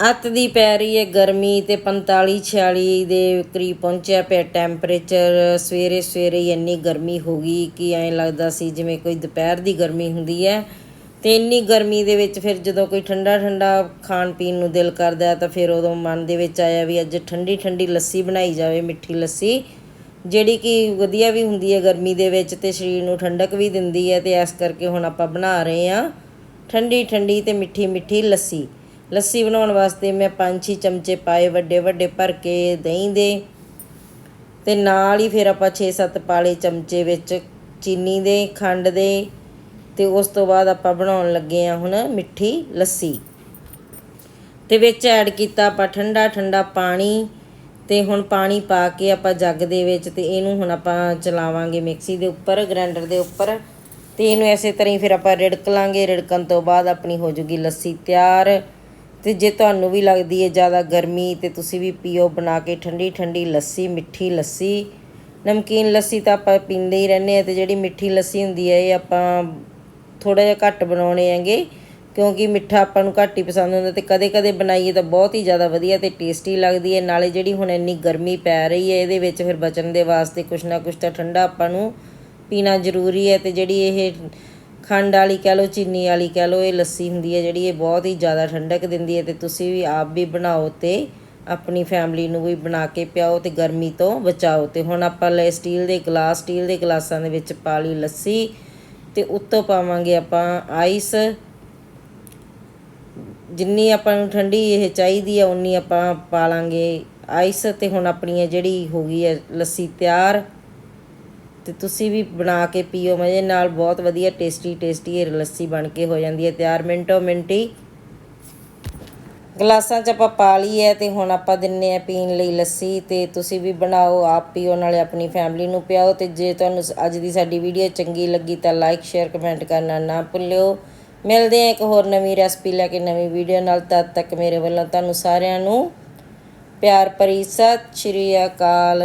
ਅੱਤ ਦੀ ਪੈ ਰਹੀ ਹੈ ਗਰਮੀ ਤੇ 45 46 ਦੇ ਕਰੀਬ ਪਹੁੰਚਿਆ ਪਿਆ ਟੈਂਪਰੇਚਰ। ਸਵੇਰੇ ਸਵੇਰੇ ਹੀ ਇੰਨੀ ਗਰਮੀ ਹੋ ਗਈ ਕਿ ਐਂ ਲੱਗਦਾ ਸੀ ਜਿਵੇਂ ਕੋਈ ਦੁਪਹਿਰ ਦੀ ਗਰਮੀ ਹੁੰਦੀ ਹੈ। ਤੇ ਇੰਨੀ ਗਰਮੀ ਦੇ ਵਿੱਚ ਫਿਰ ਜਦੋਂ ਕੋਈ ਠੰਡਾ ਠੰਡਾ ਖਾਣ ਪੀਣ ਨੂੰ ਦਿਲ ਕਰਦਾ ਤਾਂ ਫਿਰ ਉਦੋਂ ਮਨ ਦੇ ਵਿੱਚ ਆਇਆ ਵੀ ਅੱਜ ਠੰਡੀ ਠੰਡੀ ਲੱਸੀ ਬਣਾਈ ਜਾਵੇ, ਮਿੱਠੀ ਲੱਸੀ, ਜਿਹੜੀ ਕਿ ਵਧੀਆ ਵੀ ਹੁੰਦੀ ਹੈ ਗਰਮੀ ਦੇ ਵਿੱਚ ਤੇ ਸਰੀਰ ਨੂੰ ਠੰਡਕ ਵੀ ਦਿੰਦੀ ਹੈ ਤੇ ਇਸ ਕਰਕੇ ਹੁਣ ਆਪਾਂ ਬਣਾ ਰਹੇ ਹਾਂ ਠੰਡੀ ਠੰਡੀ ਤੇ ਮਿੱਠੀ ਮਿੱਠੀ ਲੱਸੀ। ਲੱਸੀ ਬਣਾਉਣ ਵਾਸਤੇ ਮੈਂ 5-6 ਚਮਚੇ ਪਾਏ, ਵੱਡੇ ਵੱਡੇ ਭਰ ਕੇ ਦਹੀਂ ਦੇ। ਤੇ ਨਾਲ ਹੀ ਫਿਰ ਆਪਾਂ 6-7 ਪਾਲੇ ਚਮਚੇ ਵਿੱਚ ਚੀਨੀ ਦੇ, ਖੰਡ ਦੇ ਤੇ ਉਸ ਤੋਂ ਬਾਅਦ ਆਪਾਂ ਬਣਾਉਣ ਲੱਗੇ ਆ ਹੁਣ ਮਿੱਠੀ ਲੱਸੀ। ਤੇ ਵਿੱਚ ਐਡ ਕੀਤਾ ਆਪਾਂ ਠੰਡਾ ਠੰਡਾ ਪਾਣੀ ਤੇ ਹੁਣ ਪਾਣੀ ਪਾ ਕੇ ਆਪਾਂ ਜੱਗ ਦੇ ਵਿੱਚ ਤੇ ਇਹਨੂੰ ਹੁਣ ਆਪਾਂ ਚਲਾਵਾਂਗੇ ਮਿਕਸੀ ਦੇ ਉੱਪਰ ਗ੍ਰਾਈਂਡਰ ਦੇ ਉੱਪਰ। ਤੇ ਇਹਨੂੰ ਐਸੇ ਤਰ੍ਹਾਂ ਹੀ ਫਿਰ ਆਪਾਂ ਰਿੜਕ ਲਾਂਗੇ ਰਿੜਕਣ ਤੋਂ ਬਾਅਦ ਆਪਣੀ ਹੋ ਜੂਗੀ ਲੱਸੀ ਤਿਆਰ। ਤੇ ਜੇ ਤੁਹਾਨੂੰ ਵੀ ਲੱਗਦੀ ਹੈ ਜ਼ਿਆਦਾ ਗਰਮੀ ਤੇ ਤੁਸੀਂ ਵੀ ਪੀਓ ਬਣਾ ਕੇ ਠੰਡੀ ਠੰਡੀ ਲੱਸੀ, ਮਿੱਠੀ ਲੱਸੀ। ਨਮਕੀਨ ਲੱਸੀ ਤਾਂ ਆਪਾਂ ਪੀਂਦੇ ਹੀ ਰਹਿੰਦੇ ਆ ਤੇ ਜਿਹੜੀ ਮਿੱਠੀ ਲੱਸੀ ਹੁੰਦੀ ਹੈ ਇਹ ਆਪਾਂ ਥੋੜਾ ਜਿਹਾ ਘੱਟ ਬਣਾਉਣੇ ਹੈਗੇ ਕਿਉਂਕਿ ਮਿੱਠਾ ਆਪਾਂ ਨੂੰ ਘੱਟ ਹੀ ਪਸੰਦ ਹੁੰਦਾ ਤੇ ਕਦੇ-ਕਦੇ ਬਣਾਈਏ ਤਾਂ ਬਹੁਤ ਹੀ ਜ਼ਿਆਦਾ ਵਧੀਆ ਤੇ ਟੇਸਟੀ ਲੱਗਦੀ ਹੈ। ਨਾਲੇ ਜਿਹੜੀ ਹੁਣ ਇੰਨੀ ਗਰਮੀ ਪੈ ਰਹੀ ਹੈ ਇਹਦੇ ਵਿੱਚ ਫਿਰ ਬਚਣ ਦੇ ਵਾਸਤੇ ਕੁਛ ਨਾ ਕੁਛ ਤਾਂ ਠੰਡਾ ਆਪਾਂ ਨੂੰ ਪੀਣਾ ਜ਼ਰੂਰੀ ਹੈ ਤੇ ਜਿਹੜੀ ਇਹ ਖੰਡ ਵਾਲੀ ਕਹਿ ਲਓ, ਚੀਨੀ ਵਾਲੀ ਕਹਿ ਲਓ, ਇਹ ਲੱਸੀ ਹੁੰਦੀ ਹੈ ਜਿਹੜੀ, ਇਹ ਬਹੁਤ ਹੀ ਜ਼ਿਆਦਾ ਠੰਡਕ ਦਿੰਦੀ ਹੈ ਤੇ ਤੁਸੀਂ ਵੀ ਆਪ ਵੀ ਬਣਾਓ ਤੇ ਆਪਣੀ ਫੈਮਿਲੀ ਨੂੰ ਵੀ ਬਣਾ ਕੇ ਪਿਆਓ ਤੇ ਗਰਮੀ ਤੋਂ ਬਚਾਓ। ਤੇ ਹੁਣ ਆਪਾਂ ਲੈ ਸਟੀਲ ਦੇ ਗਲਾਸ ਸਟੀਲ ਦੇ ਗਲਾਸਾਂ ਦੇ ਵਿੱਚ ਪਾ ਲਈ ਲੱਸੀ ਤੇ ਉੱਤੋਂ ਪਾਵਾਂਗੇ ਆਪਾਂ ਆਈਸ ਜਿੰਨੀ ਆਪਾਂ ਨੂੰ ਠੰਡੀ ਇਹ ਚਾਹੀਦੀ ਹੈ ਉਨੀ ਆਪਾਂ ਪਾ ਲਾਂਗੇ ਆਈਸ ਤੇ ਹੁਣ ਆਪਣੀ ਇਹ ਜਿਹੜੀ ਹੋ ਗਈ ਹੈ ਲੱਸੀ ਤਿਆਰ। ਤੇ ਤੁਸੀਂ ਵੀ ਬਣਾ ਕੇ ਪੀਓ, ਮਜ਼ੇ ਨਾਲ ਬਹੁਤ ਵਧੀਆ ਟੇਸਟੀ ਟੇਸਟੀ ਇਹ ਲੱਸੀ ਬਣ ਕੇ ਹੋ ਜਾਂਦੀ ਹੈ ਤਿਆਰ। ਮਿੰਟੋ ਮਿੰਟੀ ਗਲਾਸਾਂ 'ਚ ਆਪਾਂ ਪਾ ਲਈ ਹੈ ਤੇ ਹੁਣ ਆਪਾਂ ਦਿੰਨੇ ਆ ਪੀਣ ਲਈ ਲੱਸੀ ਤੇ ਤੁਸੀਂ ਵੀ ਬਣਾਓ, ਆਪ ਪੀਓ, ਨਾਲੇ ਆਪਣੀ ਫੈਮਿਲੀ ਨੂੰ ਪਿਆਓ ਤੇ ਜੇ ਤੁਹਾਨੂੰ ਅੱਜ ਦੀ ਸਾਡੀ ਵੀਡੀਓ ਚੰਗੀ ਲੱਗੀ ਤਾਂ ਲਾਈਕ ਸ਼ੇਅਰ ਕਮੈਂਟ ਕਰਨਾ ਨਾ ਭੁੱਲਿਓ। ਮਿਲਦੇ ਆ ਇੱਕ ਹੋਰ ਨਵੀਂ ਰੈਸਪੀ ਲੈ ਕੇ ਨਵੀਂ ਵੀਡੀਓ ਨਾਲ, ਤਦ ਤੱਕ ਮੇਰੇ ਵੱਲੋਂ ਤੁਹਾਨੂੰ ਸਾਰਿਆਂ ਨੂੰ ਪਿਆਰ ਭਰੀ ਸਤਿ ਸ਼੍ਰੀ ਅਕਾਲ।